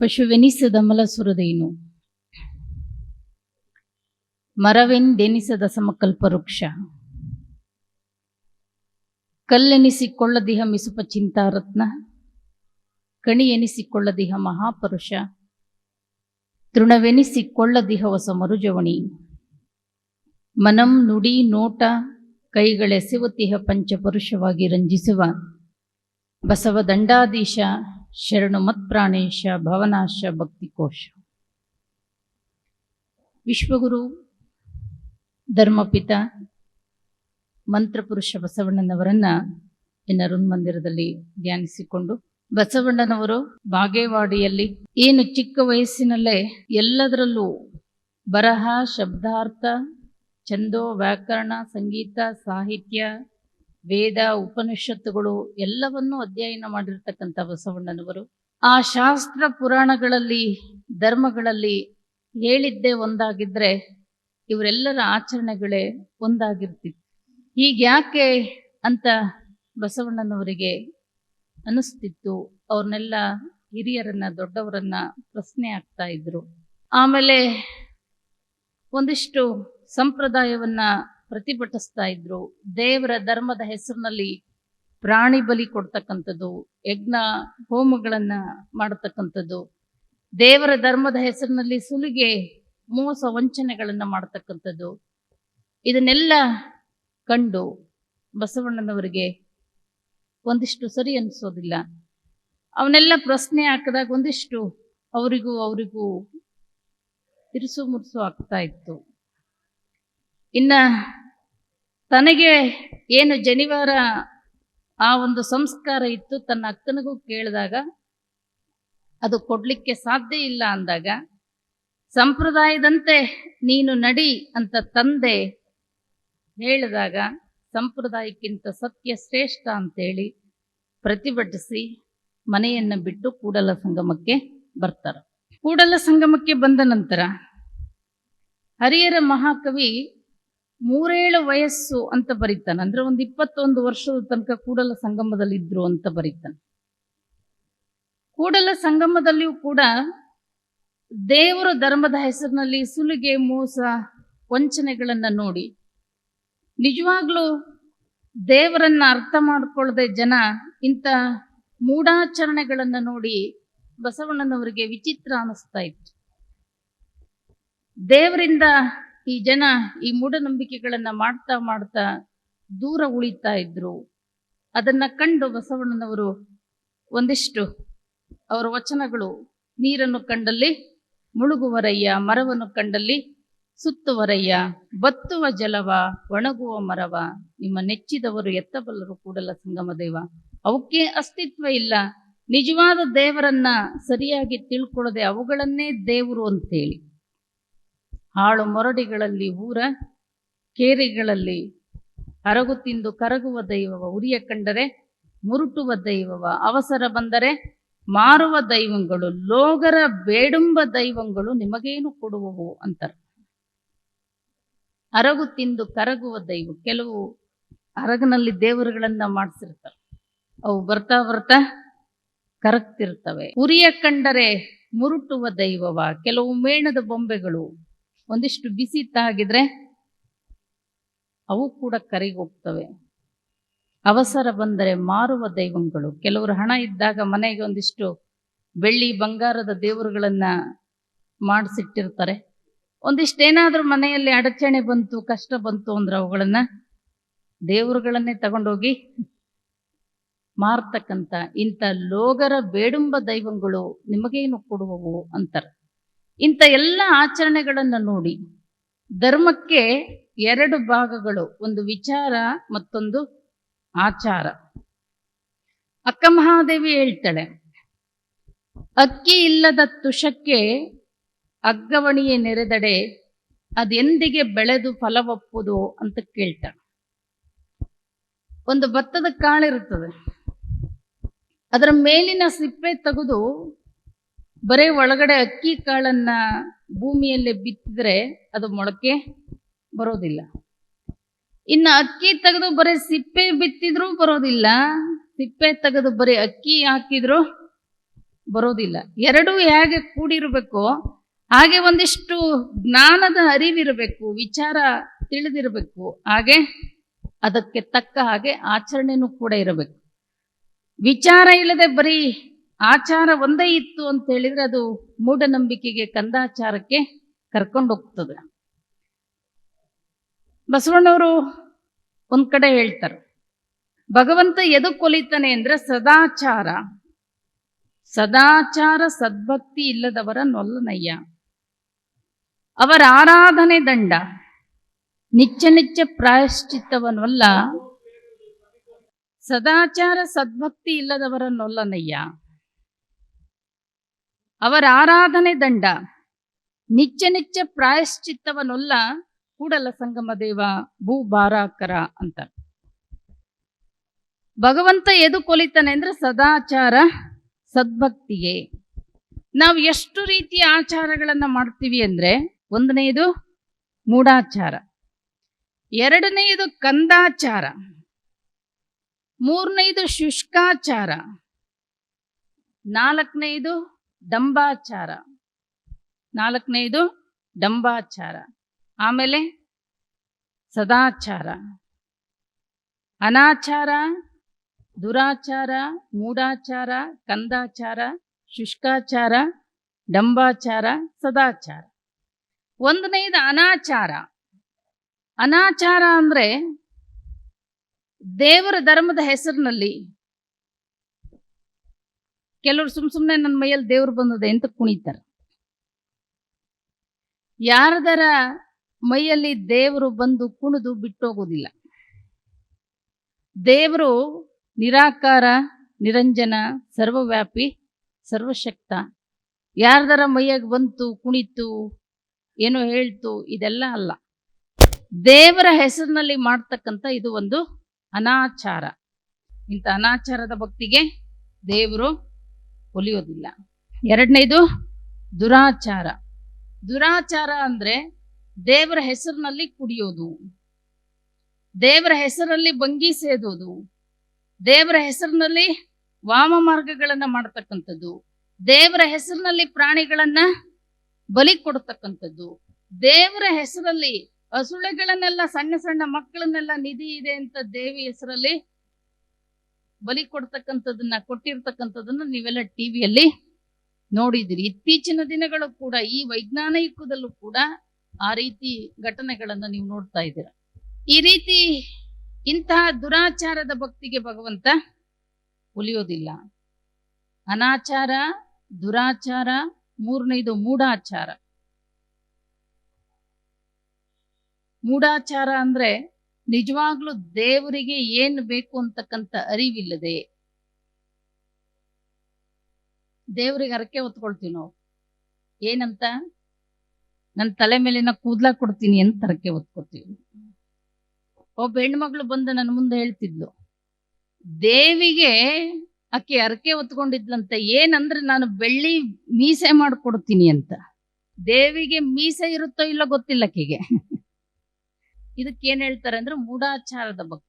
ಪಶುವೆನಿಸದ ಮಲಸುರದೇನು? ಮರವೆಂದೆನಿಸದ ಸಮಕಲ್ಪ ವೃಕ್ಷ ಕಲ್ಲೆನಿಸಿಕೊಳ್ಳದಿಹ ಮಿಸುಪ ಚಿಂತಾರತ್ನ. ಕಣಿ ಎನಿಸಿಕೊಳ್ಳದಿಹ ಮಹಾಪುರುಷ. ತೃಣವೆನಿಸಿಕೊಳ್ಳದಿಹ ಹೊಸ ಮರುಜವಣಿ. ಮನಂ ನುಡಿ ನೋಟ ಕೈಗಳೆಸೆವತಿಹ ಪಂಚಪುರುಷವಾಗಿ ರಂಜಿಸುವ. ಬಸವ ದಂಡಾಧೀಶ ಶರಣು ಮತ್ಪ್ರಾಣೇಶ ಭವನಾಶ ಭಕ್ತಿಕೋಶ ವಿಶ್ವಗುರು, ಧರ್ಮಪಿತ, ಮಂತ್ರಪುರುಷ ಬಸವಣ್ಣನವರನ್ನ ಇನ್ನರುಣ್ ಮಂದಿರದಲ್ಲಿ ಧ್ಯಾನಿಸಿಕೊಂಡು, ಬಸವಣ್ಣನವರು ಬಾಗೇವಾಡಿಯಲ್ಲಿ ಏನು ಚಿಕ್ಕ ವಯಸ್ಸಿನಲ್ಲೇ ಎಲ್ಲದರಲ್ಲೂ ಬರಹ, ಶಬ್ದಾರ್ಥ, ಛಂದೋ ವ್ಯಾಕರಣ, ಸಂಗೀತ, ಸಾಹಿತ್ಯ ವೇದ, ಉಪನಿಷತ್ತುಗಳು ಎಲ್ಲವನ್ನೂ ಅಧ್ಯಯನ ಮಾಡಿರ್ತಕ್ಕಂಥ ಬಸವಣ್ಣನವರು. ಆ ಶಾಸ್ತ್ರ ಪುರಾಣಗಳಲ್ಲಿ, ಧರ್ಮಗಳಲ್ಲಿ ಹೇಳಿದ್ದೇ ಒಂದಾಗಿದ್ರೆ ಇವರೆಲ್ಲರ ಆಚರಣೆಗಳೇ ಒಂದಾಗಿರ್ತಿತ್ತು. ಹೀಗ್ಯಾಕೆ ಅಂತ ಬಸವಣ್ಣನವರಿಗೆ ಅನಿಸ್ತಿತ್ತು. ಅವ್ರನ್ನೆಲ್ಲ ಹಿರಿಯರನ್ನ, ದೊಡ್ಡವರನ್ನ ಪ್ರಶ್ನೆ ಆಗ್ತಾ ಇದ್ರು. ಆಮೇಲೆ ಒಂದಿಷ್ಟು ಸಂಪ್ರದಾಯವನ್ನ ಪ್ರತಿಭಟಿಸ್ತಾ ಇದ್ರು. ದೇವರ ಧರ್ಮದ ಹೆಸರಿನಲ್ಲಿ ಪ್ರಾಣಿ ಬಲಿ ಕೊಡ್ತಕ್ಕಂಥದ್ದು, ಯಜ್ಞ ಹೋಮಗಳನ್ನ ಮಾಡತಕ್ಕಂಥದ್ದು. ದೇವರ ಧರ್ಮದ ಹೆಸರಿನಲ್ಲಿ ಸುಲಿಗೆ, ಮೋಸ ವಂಚನೆಗಳನ್ನ ಮಾಡತಕ್ಕಂಥದ್ದು. ಇದನ್ನೆಲ್ಲ ಕಂಡು ಬಸವಣ್ಣನವರಿಗೆ ಒಂದಿಷ್ಟು ಸರಿ ಅನಿಸೋದಿಲ್ಲ. ಅವನ್ನೆಲ್ಲ ಪ್ರಶ್ನೆ ಹಾಕಿದಾಗ ಒಂದಿಷ್ಟು ಅವರಿಗೂ ಅವರಿಗೂ ತಿರುಸು ಮುರುಸು ಆಗ್ತಾ ಇತ್ತು. ಇನ್ನ ತನಗೆ ಏನು ಜನಿವಾರ ಆ ಒಂದು ಸಂಸ್ಕಾರ ಇತ್ತು ತನ್ನ ಅಕ್ಕನಿಗೂ ಕೇಳಿದಾಗ, ಅದು ಕೊಡ್ಲಿಕ್ಕೆ ಸಾಧ್ಯ ಇಲ್ಲ ಅಂದಾಗ, ಸಂಪ್ರದಾಯದಂತೆ ನೀನು ನಡಿ ಅಂತ ತಂದೆ ಹೇಳಿದಾಗ, ಸಂಪ್ರದಾಯಕ್ಕಿಂತ ಸತ್ಯ ಶ್ರೇಷ್ಠ ಅಂತೇಳಿ ಪ್ರತಿಭಟಿಸಿ ಮನೆಯನ್ನು ಬಿಟ್ಟು ಕೂಡಲ ಸಂಗಮಕ್ಕೆ ಬರ್ತಾರೆ. ಕೂಡಲ ಸಂಗಮಕ್ಕೆ ಬಂದ ನಂತರ ಹರಿಯರ ಮಹಾಕವಿ ಮೂರೇಳು ವಯಸ್ಸು ಅಂತ ಬರೀತಾನೆ. ಅಂದ್ರೆ ಒಂದು ಇಪ್ಪತ್ತೊಂದು ವರ್ಷದ ತನಕ ಕೂಡಲ ಸಂಗಮದಲ್ಲಿ ಇದ್ರು ಅಂತ ಬರೀತಾನೆ. ಕೂಡಲ ಸಂಗಮದಲ್ಲಿಯೂ ಕೂಡ ದೇವರ ಧರ್ಮದ ಹೆಸರಿನಲ್ಲಿ ಸುಲಿಗೆ, ಮೋಸ, ವಂಚನೆಗಳನ್ನ ನೋಡಿ ನಿಜವಾಗ್ಲೂ ದೇವರನ್ನ ಅರ್ಥ ಮಾಡಿಕೊಳ್ಳದೆ ಜನ ಇಂಥ ಮೂಢಾಚರಣೆಗಳನ್ನ ನೋಡಿ ಬಸವಣ್ಣನವರಿಗೆ ವಿಚಿತ್ರ ಅನಿಸ್ತಾ ಇತ್ತು. ದೇವರಿಂದ ಈ ಜನ ಈ ಮೂಢನಂಬಿಕೆಗಳನ್ನು ಮಾಡ್ತಾ ಮಾಡ್ತಾ ದೂರ ಉಳಿತಾ ಇದ್ರು. ಅದನ್ನು ಕಂಡು ಬಸವಣ್ಣನವರು ಒಂದಿಷ್ಟು ಅವರ ವಚನಗಳು, ನೀರನ್ನು ಕಂಡಲ್ಲಿ ಮುಳುಗುವರಯ್ಯ, ಮರವನ್ನು ಕಂಡಲ್ಲಿ ಸುತ್ತುವರಯ್ಯ, ಬತ್ತುವ ಜಲವ, ಒಣಗುವ ಮರವ, ನಿಮ್ಮ ನೆಚ್ಚಿದವರು ಎತ್ತಬಲ್ಲರು ಕೂಡಲ ಸಂಗಮ ದೇವ. ಅವಕ್ಕೆ ಅಸ್ತಿತ್ವ ಇಲ್ಲ. ನಿಜವಾದ ದೇವರನ್ನ ಸರಿಯಾಗಿ ತಿಳ್ಕೊಳ್ಳದೆ ಅವುಗಳನ್ನೇ ದೇವರು ಅಂತೇಳಿ. ಹಾಳು ಮೊರಡಿಗಳಲ್ಲಿ ಊರ, ಕೇರಿಗಳಲ್ಲಿ ಅರಗು ತಿಂದು ಕರಗುವ ದೈವವ. ಉರಿಯ ಕಂಡರೆ ಮುರುಟುವ ದೈವವ. ಅವಸರ ಬಂದರೆ ಮಾರುವ ದೈವಗಳು, ಲೋಗರ ಬೇಡುಂಬ ದೈವಗಳು ನಿಮಗೇನು ಕೊಡುವವು ಅಂತಾರೆ. ಅರಗು ತಿಂದು ಕರಗುವ ದೈವ. ಕೆಲವು ಅರಗನಲ್ಲಿ ದೇವರುಗಳನ್ನ ಮಾಡಿಸಿರ್ತಾರೆ. ಅವು ಬರ್ತಾ ಬರ್ತಾ ಕರಗ್ತಿರ್ತವೆ. ಉರಿಯ ಕಂಡರೆ ಮುರುಟುವ ದೈವವ. ಕೆಲವು ಮೇಣದ ಬೊಂಬೆಗಳು ಒಂದಿಷ್ಟು ಬಿಸಿ ತಾಗಿದ್ರೆ ಅವು ಕೂಡ ಕರಿಗೆ ಹೋಗ್ತವೆ. ಅವಸರ ಬಂದರೆ ಮಾರುವ ದೈವಗಳು. ಕೆಲವರು ಹಣ ಇದ್ದಾಗ ಮನೆಗೆ ಒಂದಿಷ್ಟು ಬೆಳ್ಳಿ ಬಂಗಾರದ ದೇವರುಗಳನ್ನ ಮಾಡಿಸಿಟ್ಟಿರ್ತಾರೆ. ಒಂದಿಷ್ಟೇನಾದ್ರೂ ಮನೆಯಲ್ಲಿ ಅಡಚಣೆ ಬಂತು, ಕಷ್ಟ ಬಂತು ಅಂದ್ರೆ ಅವುಗಳನ್ನ ದೇವರುಗಳನ್ನೇ ತಗೊಂಡೋಗಿ ಮಾರ್ತಕ್ಕಂಥ ಇಂಥ ಲೋಗರ ಬೇಡುಂಬ ದೈವಗಳು ನಿಮಗೇನು ಕೊಡುವವು ಅಂತಾರೆ. ಇಂಥ ಎಲ್ಲ ಆಚರಣೆಗಳನ್ನು ನೋಡಿ ಧರ್ಮಕ್ಕೆ ಎರಡು ಭಾಗಗಳು, ಒಂದು ವಿಚಾರ ಮತ್ತೊಂದು ಆಚಾರ. ಅಕ್ಕ ಮಹಾದೇವಿ ಹೇಳ್ತಾಳೆ, ಅಕ್ಕಿ ಇಲ್ಲದ ತುಷಕ್ಕೆ ಅಗ್ಗವಣಿಯೇ ನೆರೆದಡೆ, ಅದೆಂದಿಗೆ ಬೆಳೆದು ಫಲವಪ್ಪುದು? ಅಂತ ಕೇಳ್ತಾಳೆ. ಒಂದು ಭತ್ತದ ಕಾಳಿರುತ್ತದೆ ಅದರ ಮೇಲಿನ ಸಿಪ್ಪೆ ತೆಗೆದು ಬರೇ ಒಳಗಡೆ ಅಕ್ಕಿ ಕಾಳನ್ನ ಭೂಮಿಯಲ್ಲೇ ಬಿತ್ತಿದ್ರೆ ಅದು ಮೊಳಕೆ ಬರೋದಿಲ್ಲ. ಇನ್ನು ಅಕ್ಕಿ ತೆಗೆದು ಬರೀ ಸಿಪ್ಪೆ ಬಿತ್ತಿದ್ರೂ ಬರೋದಿಲ್ಲ. ಸಿಪ್ಪೆ ತೆಗೆದು ಬರೀ ಅಕ್ಕಿ ಹಾಕಿದ್ರು ಬರೋದಿಲ್ಲ. ಎರಡೂ ಹೇಗೆ ಕೂಡಿರಬೇಕು, ಹಾಗೆ ಒಂದಿಷ್ಟು ಜ್ಞಾನದ ಅರಿವಿರಬೇಕು, ವಿಚಾರ ತಿಳಿದಿರಬೇಕು, ಹಾಗೆ ಅದಕ್ಕೆ ತಕ್ಕ ಹಾಗೆ ಆಚರಣೆನೂ ಕೂಡ ಇರಬೇಕು. ವಿಚಾರ ಇಲ್ಲದೆ ಬರೀ ಆಚಾರ ಒಂದೇ ಇತ್ತು ಅಂತ ಹೇಳಿದ್ರೆ ಅದು ಮೂಢನಂಬಿಕೆಗೆ ಕಂದಾಚಾರಕ್ಕೆ ಕರ್ಕೊಂಡು ಹೋಗ್ತದೆ. ಬಸವಣ್ಣವರು ಒಂದ್ ಕಡೆ ಹೇಳ್ತಾರೆ, ಭಗವಂತ ಎದು ಕೊಲಿತಾನೆ ಅಂದ್ರೆ ಸದಾಚಾರ. ಸದಾಚಾರ ಸದ್ಭಕ್ತಿ ಇಲ್ಲದವರ ನೊಲ್ಲನಯ್ಯ. ಅವರ ಆರಾಧನೆ ದಂಡ, ನಿಚ್ಚ ನಿಚ್ಚ ಪ್ರಾಯಶ್ಚಿತ್ತವನ್ನೊಲ್ಲ ಸದಾಚಾರ ಸದ್ಭಕ್ತಿ ಇಲ್ಲದವರ ನೊಲ್ಲನಯ್ಯ. ಅವರ ಆರಾಧನೆ ದಂಡ. ನಿಚ್ಚ ನಿಚ್ಚ ಪ್ರಾಯಶ್ಚಿತ್ತವನ್ನೊಲ್ಲ ಕೂಡಲ ಸಂಗಮ ದೇವ ಭೂ ಬಾರಾಕರ ಅಂತ. ಭಗವಂತ ಎದು ಕೊಲಿತಾನೆ ಅಂದ್ರೆ ಸದಾಚಾರ ಸದ್ಭಕ್ತಿಗೆ ನಾವು ಎಷ್ಟು ರೀತಿಯ ಆಚಾರಗಳನ್ನ ಮಾಡ್ತೀವಿ ಅಂದ್ರೆ ಒಂದನೆಯದು ಮೂಢಾಚಾರ. ಎರಡನೆಯದು ಕಂದಾಚಾರ. ಮೂರನೆಯದು ಶುಷ್ಕಾಚಾರ. ನಾಲ್ಕನೆಯದು ಡಂಬಾಚಾರ. ನಾಲ್ಕನೆಯದು ಡಂಬಾಚಾರ. ಆಮೇಲೆ ಸದಾಚಾರ. ಅನಾಚಾರ, ದುರಾಚಾರ, ಮೂಢಾಚಾರ, ಕಂದಾಚಾರ, ಶುಷ್ಕಾಚಾರ, ಡಂಬಾಚಾರ, ಸದಾಚಾರ. ಒಂದನೇದು ಅನಾಚಾರ. ಅನಾಚಾರ ಅಂದ್ರೆ ದೇವರ ಧರ್ಮದ ಹೆಸರಿನಲ್ಲಿ ಕೆಲವರು ಸುಮ್ ಸುಮ್ಮನೆ ನನ್ನ ಮೈಯಲ್ಲಿ ದೇವ್ರು ಬಂದದೆ ಅಂತ ಕುಣಿತಾರೆ. ಯಾರದರ ಮೈಯಲ್ಲಿ ದೇವರು ಬಂದು ಕುಣಿದು ಬಿಟ್ಟೋಗೋದಿಲ್ಲ. ದೇವರು ನಿರಾಕಾರ, ನಿರಂಜನ, ಸರ್ವವ್ಯಾಪಿ, ಸರ್ವಶಕ್ತ. ಯಾರದರ ಮೈಯಾಗ ಬಂತು, ಕುಣಿತು, ಏನೋ ಹೇಳ್ತು, ಇದೆಲ್ಲ ಅಲ್ಲ. ದೇವರ ಹೆಸರಿನಲ್ಲಿ ಮಾಡ್ತಕ್ಕಂಥ ಇದು ಒಂದು ಅನಾಚಾರ. ಇಂಥ ಅನಾಚಾರದ ಭಕ್ತಿಗೆ ದೇವರು ಒಲಿಯೋದಿಲ್ಲ. ಎರಡನೇದು ದುರಾಚಾರ. ದುರಾಚಾರ ಅಂದ್ರೆ ದೇವರ ಹೆಸರಿನಲ್ಲಿ ಕುಡಿಯೋದು. ದೇವರ ಹೆಸರಲ್ಲಿ ಬಂಗಿ ಸೇದೋದು. ದೇವರ ಹೆಸರಿನಲ್ಲಿ ವಾಮ ಮಾರ್ಗಗಳನ್ನ ಮಾಡತಕ್ಕಂಥದ್ದು. ದೇವರ ಹೆಸರಿನಲ್ಲಿ ಪ್ರಾಣಿಗಳನ್ನ ಬಲಿ ಕೊಡ್ತಕ್ಕಂಥದ್ದು. ದೇವರ ಹೆಸರಲ್ಲಿ ಹಸುಳೆಗಳನ್ನೆಲ್ಲ ಸಣ್ಣ ಸಣ್ಣ ಮಕ್ಕಳನ್ನೆಲ್ಲ ನಿಧಿ ಇದೆ ಅಂತ ದೇವಿ ಹೆಸರಲ್ಲಿ ಬಲಿ ಕೊಡ್ತಕ್ಕಂಥದ್ದನ್ನ ಕೊಟ್ಟಿರ್ತಕ್ಕಂಥದ್ದನ್ನ ನೀವೆಲ್ಲ ಟಿವಿಯಲ್ಲಿ ನೋಡಿದಿರಿ ಇತ್ತೀಚಿನ ದಿನಗಳು ಕೂಡ, ಈ ವೈಜ್ಞಾನಿಕದಲ್ಲೂ ಕೂಡ ಆ ರೀತಿ ಘಟನೆಗಳನ್ನ ನೀವು ನೋಡ್ತಾ ಇದ್ದೀರ. ಈ ರೀತಿ ಇಂತಹ ದುರಾಚಾರದ ಭಕ್ತಿಗೆ ಭಗವಂತ ಉಲಿಯೋದಿಲ್ಲ ಅನಾಚಾರ, ದುರಾಚಾರ, ಮೂರನೇದು ಮೂಢಾಚಾರ. ಮೂಢಾಚಾರ ಅಂದ್ರೆ ನಿಜವಾಗ್ಲೂ ದೇವರಿಗೆ ಏನ್ ಬೇಕು ಅಂತಕ್ಕಂಥ ಅರಿವಿಲ್ಲದೆ ದೇವರಿಗೆ ಹರಕೆ ಹೊತ್ಕೊಳ್ತೀವಿ ನಾವು. ಏನಂತ? ನನ್ನ ತಲೆ ಮೇಲಿನ ಕೂದ್ಲ ಕೊಡ್ತೀನಿ ಅಂತ ಹರಕೆ ಹೊತ್ಕೊತೀವಿ ಒಬ್ಬ ಹೆಣ್ಮಗಳು ಬಂದು ನನ್ನ ಮುಂದೆ ಹೇಳ್ತಿದ್ಲು, ದೇವಿಗೆ ಆಕೆ ಹರಕೆ ಹೊತ್ಕೊಂಡಿದ್ಲಂತ, ಏನಂದ್ರೆ ನಾನು ಬೆಳ್ಳಿ ಮೀಸೆ ಮಾಡ್ಕೊಡ್ತೀನಿ ಅಂತ. ದೇವಿಗೆ ಮೀಸೆ ಇರುತ್ತೋ ಇಲ್ಲ ಗೊತ್ತಿಲ್ಲ ಆಕೆಗೆ. ಇದಕ್ಕೆ ಏನ್ ಹೇಳ್ತಾರೆ ಅಂದ್ರೆ ಮೂಢಾಚಾರದ ಭಕ್ತಿ.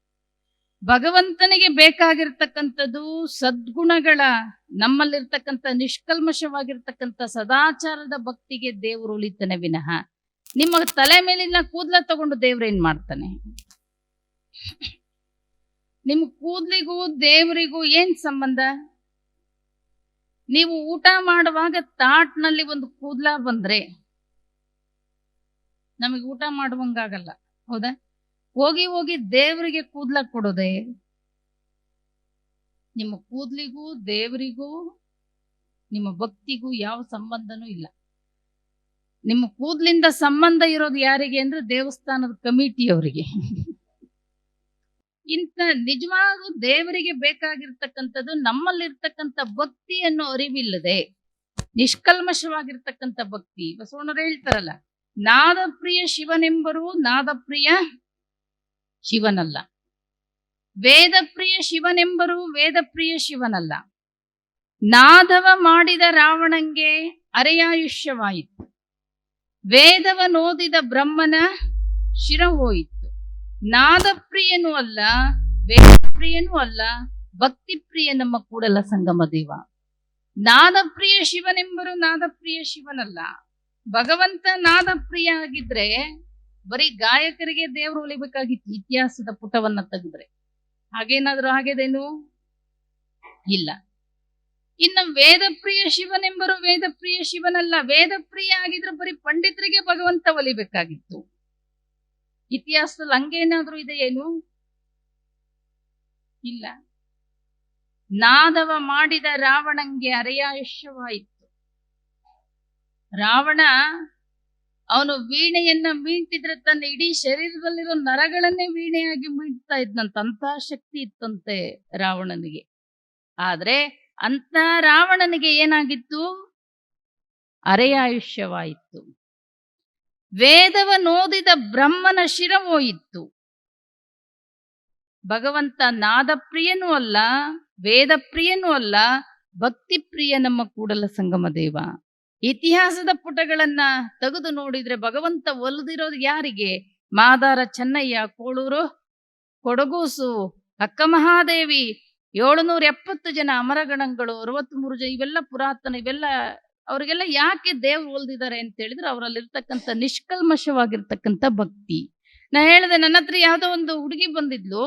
ಭಗವಂತನಿಗೆ ಬೇಕಾಗಿರ್ತಕ್ಕಂಥದ್ದು ಸದ್ಗುಣಗಳ, ನಮ್ಮಲ್ಲಿರ್ತಕ್ಕಂಥ ನಿಷ್ಕಲ್ಮಶವಾಗಿರ್ತಕ್ಕಂಥ ಸದಾಚಾರದ ಭಕ್ತಿಗೆ ದೇವರು ಉಳಿತಾನೆ ವಿನಃ. ನಿಮ್ಮ ತಲೆ ಮೇಲಿನ ಕೂದಲ ತಗೊಂಡು ದೇವ್ರೇನ್ ಮಾಡ್ತಾನೆ? ನಿಮ್ ಕೂದ್ಲಿಗೂ ದೇವರಿಗೂ ಏನ್ ಸಂಬಂಧ? ನೀವು ಊಟ ಮಾಡುವಾಗ ತಾಟ್ನಲ್ಲಿ ಒಂದು ಕೂದ್ಲ ಬಂದ್ರೆ ನಮಗೆ ಊಟ ಮಾಡುವಂಗಾಗಲ್ಲ. ಹೌದಾ? ಹೋಗಿ ಹೋಗಿ ದೇವರಿಗೆ ಕೂದ್ಲ ಕೊಡೋದೆ? ನಿಮ್ಮ ಕೂದ್ಲಿಗೂ ದೇವರಿಗೂ, ನಿಮ್ಮ ಭಕ್ತಿಗೂ ಯಾವ ಸಂಬಂಧನೂ ಇಲ್ಲ. ನಿಮ್ಮ ಕೂದ್ಲಿಂದ ಸಂಬಂಧ ಇರೋದು ಯಾರಿಗೆ ಅಂದ್ರೆ ದೇವಸ್ಥಾನದ ಕಮಿಟಿಯವರಿಗೆ. ಇಂತ ನಿಜವಾಗೂ ದೇವರಿಗೆ ಬೇಕಾಗಿರ್ತಕ್ಕಂಥದ್ದು ನಮ್ಮಲ್ಲಿರ್ತಕ್ಕಂಥ ಭಕ್ತಿಯನ್ನು ಅರಿವಿಲ್ಲದೆ, ನಿಷ್ಕಲ್ಮಶವಾಗಿರ್ತಕ್ಕಂಥ ಭಕ್ತಿ. ಬಸವಣ್ಣರು ಹೇಳ್ತಾರಲ್ಲ ನಾದಪ್ರಿಯ ಶಿವನೆಂಬರು ನಾದಪ್ರಿಯ ಶಿವನಲ್ಲ. ವೇದಪ್ರಿಯ ಶಿವನೆಂಬರು ವೇದಪ್ರಿಯ ಶಿವನಲ್ಲ. ನಾದವ ಮಾಡಿದ ರಾವಣಂಗೆ ಅರೆಯಾಯುಷ್ಯವಾಯಿತು. ವೇದವನೋದಿದ ಬ್ರಹ್ಮನ ಶಿರ ಹೋಯಿತು ನಾದಪ್ರಿಯನೂ ಅಲ್ಲ, ವೇದಪ್ರಿಯನೂ ಅಲ್ಲ, ಭಕ್ತಿಪ್ರಿಯ ನಮ್ಮ ಕೂಡಲ ಸಂಗಮ ದೇವ. ನಾದಪ್ರಿಯ ಶಿವನೆಂಬರು ನಾದಪ್ರಿಯ ಶಿವನಲ್ಲ. ಭಗವಂತ ನಾದಪ್ರಿಯ ಆಗಿದ್ರೆ ಬರೀ ಗಾಯಕರಿಗೆ ದೇವರು ಒಲಿಬೇಕಾಗಿತ್ತು ಇತಿಹಾಸದ ಪುಟವನ್ನ ತೆಗೆದ್ರೆ ಹಾಗೇನಾದ್ರೂ ಆಗಿದೇನು ಇಲ್ಲ. ಇನ್ನು ವೇದಪ್ರಿಯ ಶಿವನೆಂಬರು ವೇದಪ್ರಿಯ ಶಿವನಲ್ಲ, ವೇದಪ್ರಿಯ ಆಗಿದ್ರೆ ಬರೀ ಪಂಡಿತರಿಗೆ ಭಗವಂತ ಒಲಿಬೇಕಾಗಿತ್ತು ಇತಿಹಾಸದಲ್ಲಿ ಹಂಗೇನಾದ್ರೂ ಇದೆಯೇನು? ಇಲ್ಲ. ನಾದವ ಮಾಡಿದ ರಾವಣಂಗೆ ಅರೆಯಾಯುಷ್ಯವಾಯಿತು ರಾವಣ, ಅವನು ವೀಣೆಯನ್ನ ಮೀಂಟಿದ್ರೆ ತನ್ನ ಇಡೀ ಶರೀರದಲ್ಲಿರೋ ನರಗಳನ್ನೇ ವೀಣೆಯಾಗಿ ಮೀಂಟ್ತಾ ಇದ್ನಂತ ಶಕ್ತಿ ಇತ್ತಂತೆ ರಾವಣನಿಗೆ. ಆದ್ರೆ ಅಂತ ರಾವಣನಿಗೆ ಏನಾಗಿತ್ತು? ಅರೆಯಾಯುಷ್ಯವಾಯಿತು. ನೋದಿದ ಬ್ರಹ್ಮನ ಶಿರವೋಯಿತ್ತು ಭಗವಂತ ನಾದಪ್ರಿಯನೂ ಅಲ್ಲ, ವೇದಪ್ರಿಯನೂ ಅಲ್ಲ, ಭಕ್ತಿಪ್ರಿಯ ನಮ್ಮ ಕೂಡಲ ಸಂಗಮ ದೇವ ಇತಿಹಾಸದ ಪುಟಗಳನ್ನ ತೆಗೆದು ನೋಡಿದ್ರೆ ಭಗವಂತ ಒಲಿದಿರೋದು ಯಾರಿಗೆ? ಮಾದಾರ ಚೆನ್ನಯ್ಯ, ಕೋಳೂರು, ಕೊಡಗೂಸು ಅಕ್ಕ ಮಹಾದೇವಿ ಏಳುನೂರ ಎಪ್ಪತ್ತು ಜನ ಅಮರಗಣಗಳು, ಅರವತ್ಮೂರು ಜನ ಇವೆಲ್ಲ ಪುರಾತನ, ಇವೆಲ್ಲ ಅವರಿಗೆಲ್ಲ ಯಾಕೆ ದೇವ್ರು ಒಲ್ದಿದ್ದಾರೆ ಅಂತ ಹೇಳಿದ್ರೆ ಅವರಲ್ಲಿರ್ತಕ್ಕಂಥ ನಿಷ್ಕಲ್ಮಶವಾಗಿರ್ತಕ್ಕಂಥ ಭಕ್ತಿ. ನಾ ಹೇಳಿದೆ, ನನ್ನ ಹತ್ರ ಯಾವುದೋ ಒಂದು ಹುಡುಗಿ ಬಂದಿದ್ಲು,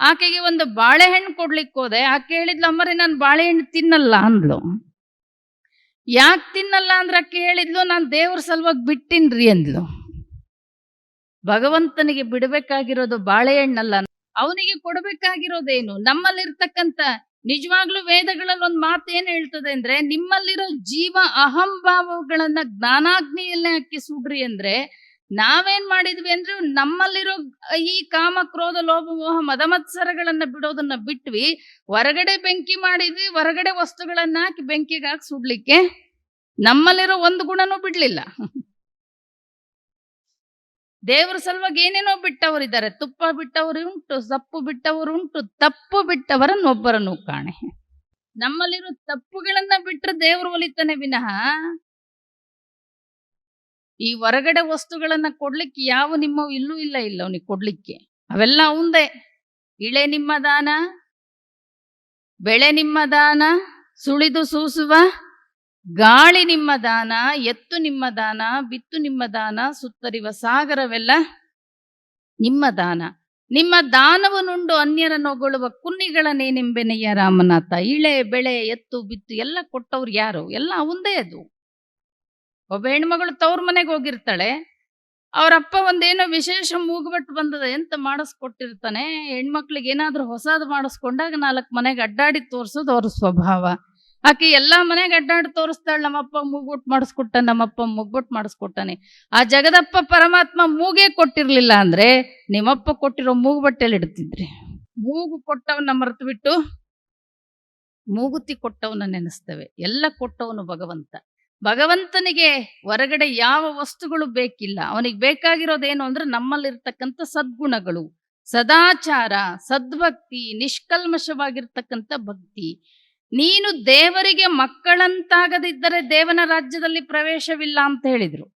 ಆಕೆಗೆ ಒಂದು ಬಾಳೆಹಣ್ಣು ಕೊಡ್ಲಿಕ್ಕೆ ಹೋದೆ ಆಕೆ ಹೇಳಿದ್ಲು, ಅಮ್ಮರೇ, ನಾನು ಬಾಳೆಹಣ್ಣು ತಿನ್ನಲ್ಲ ಅಂದ್ಲು. ಯಾಕೆ ತಿನ್ನಲ್ಲ ಅಂದ್ರೆ ಕೇಳಿದ್ಲು, ನಾನು ದೇವ್ರ ಸಲುವಾಗಿ ಬಿಟ್ಟಿನ್ರಿ ಅಂದ್ಲು. ಭಗವಂತನಿಗೆ ಬಿಡಬೇಕಾಗಿರೋದು ಬಾಳೆಹಣ್ಣಲ್ಲ, ಅವನಿಗೆ ಕೊಡಬೇಕಾಗಿರೋದೇನು? ನಮ್ಮಲ್ಲಿರ್ತಕ್ಕಂಥ, ನಿಜವಾಗ್ಲೂ ವೇದಗಳಲ್ಲಿ ಒಂದು ಮಾತು ಏನ್ ಹೇಳ್ತದೆ ಅಂದ್ರೆ, ನಿಮ್ಮಲ್ಲಿರೋ ಜೀವ ಅಹಂಭಾವಗಳನ್ನ ಜ್ಞಾನಾಗ್ನಿಯಲ್ಲೇ ಹಾಕಿ ಸುಡ್ರಿ ಅಂದ್ರೆ ನಾವೇನ್ ಮಾಡಿದ್ವಿ ಅಂದ್ರೆ ನಮ್ಮಲ್ಲಿರೋ ಈ ಕಾಮ, ಕ್ರೋಧ, ಲೋಭ, ಮೋಹ, ಮದಮತ್ಸರಗಳನ್ನ ಬಿಡೋದನ್ನ ಬಿಟ್ವಿ. ಹೊರಗಡೆ ಬೆಂಕಿ ಮಾಡಿದ್ವಿ. ಹೊರಗಡೆ ವಸ್ತುಗಳನ್ನ ಹಾಕಿ ಬೆಂಕಿಗೆ ಹಾಕಿ ಸುಡ್ಲಿಕ್ಕೆ ನಮ್ಮಲ್ಲಿರೋ ಒಂದು ಗುಣನೂ ಬಿಡ್ಲಿಲ್ಲ. ದೇವ್ರ ಸಲುವಾಗಿ ಏನೇನೋ ಬಿಟ್ಟವರಿದ್ದಾರೆ ತುಪ್ಪ ಬಿಟ್ಟವರು ಉಂಟು, ಸಪ್ಪು ಬಿಟ್ಟವರು ಉಂಟು, ತಪ್ಪು ಬಿಟ್ಟವರನ್ನೊಬ್ಬರನ್ನು ಕಾಣೆ. ನಮ್ಮಲ್ಲಿರೋ ತಪ್ಪುಗಳನ್ನ ಬಿಟ್ಟರೆ ದೇವರು ಒಲಿತಾನೆ ವಿನಃ. ಈ ಹೊರಗಡೆ ವಸ್ತುಗಳನ್ನ ಕೊಡ್ಲಿಕ್ಕೆ ಯಾವ ನಿಮ್ಮ ಇಲ್ಲೂ ಇಲ್ಲ ಇಲ್ಲ ಅವನಿಗೆ ಕೊಡ್ಲಿಕ್ಕೆ. ಅವೆಲ್ಲ ಅವಂದೇ ಇಳೆ ನಿಮ್ಮ ದಾನ, ಬೆಳೆ ನಿಮ್ಮ ದಾನ, ಸುಳಿದು ಸೂಸುವ, ಗಾಳಿ ನಿಮ್ಮ ದಾನ, ಎತ್ತು ನಿಮ್ಮ ದಾನ, ಬಿತ್ತು ನಿಮ್ಮ ದಾನ, ಸುತ್ತರಿವ ಸಾಗರವೆಲ್ಲ ನಿಮ್ಮ ದಾನ. ನಿಮ್ಮ ದಾನವನುಂಡು ಅನ್ಯರ ಕುನ್ನಿಗಳನ್ನೇ ನಿಂಬೆನೆಯ ರಾಮನಾಥ. ಇಳೆ, ಬೆಳೆ, ಎತ್ತು, ಬಿತ್ತು ಎಲ್ಲ ಕೊಟ್ಟವ್ರು ಯಾರು? ಎಲ್ಲ ಅವಂದೇ ಅದು. ಒಬ್ಬ ಹೆಣ್ಮಗಳು ತವ್ರ ಮನೆಗೆ ಹೋಗಿರ್ತಾಳೆ ಅವರಪ್ಪ ಒಂದೇನೋ ವಿಶೇಷ ಮೂಗುಬಟ್ಟು ಬಂದದ, ಎಂತ ಮಾಡಿಸ್ಕೊಟ್ಟಿರ್ತಾನೆ? ಹೆಣ್ಮಕ್ಳಿಗೆ ಏನಾದ್ರೂ ಹೊಸದು ಮಾಡಿಸ್ಕೊಂಡಾಗ ನಾಲ್ಕು ಮನೆಗೆ ಅಡ್ಡಾಡಿ ತೋರಿಸೋದು ಅವ್ರ ಸ್ವಭಾವ. ಆಕೆ ಎಲ್ಲಾ ಮನೆಗೆ ಅಡ್ಡಾಡಿ ತೋರಿಸ್ತಾಳೆ, ನಮ್ಮಪ್ಪ ಮೂಗುಬಟ್ಟು ಮಾಡಿಸ್ಕೊಟ್ಟ, ನಮ್ಮಪ್ಪ ಮುಗ್ಬಿಟ್ಟು ಮಾಡಿಸ್ಕೊಟ್ಟಾನೆ. ಆ ಜಗದಪ್ಪ ಪರಮಾತ್ಮ ಮೂಗೇ ಕೊಟ್ಟಿರ್ಲಿಲ್ಲ ಅಂದ್ರೆ ನಿಮ್ಮಪ್ಪ ಕೊಟ್ಟಿರೋ ಮೂಗುಬಟ್ಟೆಲಿ ಇಡ್ತಿದ್ರಿ. ಮೂಗು ಕೊಟ್ಟವನ್ನ ಮರೆತು ಬಿಟ್ಟು ಮೂಗುತಿ ಕೊಟ್ಟವನ್ನ ನೆನೆಸ್ತೇವೆ. ಎಲ್ಲ ಕೊಟ್ಟವನು ಭಗವಂತ. ಭಗವಂತನಿಗೆ ಹೊರಗಡೆ ಯಾವ ವಸ್ತುಗಳು ಬೇಕಿಲ್ಲ. ಅವನಿಗೆ ಬೇಕಾಗಿರೋದೇನು ಅಂದ್ರೆ ನಮ್ಮಲ್ಲಿರ್ತಕ್ಕಂಥ ಸದ್ಗುಣಗಳು. ಸದಾಚಾರ, ಸದ್ಭಕ್ತಿ, ನಿಷ್ಕಲ್ಮಶವಾಗಿರ್ತಕ್ಕಂಥ ಭಕ್ತಿ. ನೀನು ದೇವರಿಗೆ ಮಕ್ಕಳಂತಾಗದಿದ್ದರೆ ದೇವನ ರಾಜ್ಯದಲ್ಲಿ ಪ್ರವೇಶವಿಲ್ಲ ಅಂತ ಹೇಳಿದರು.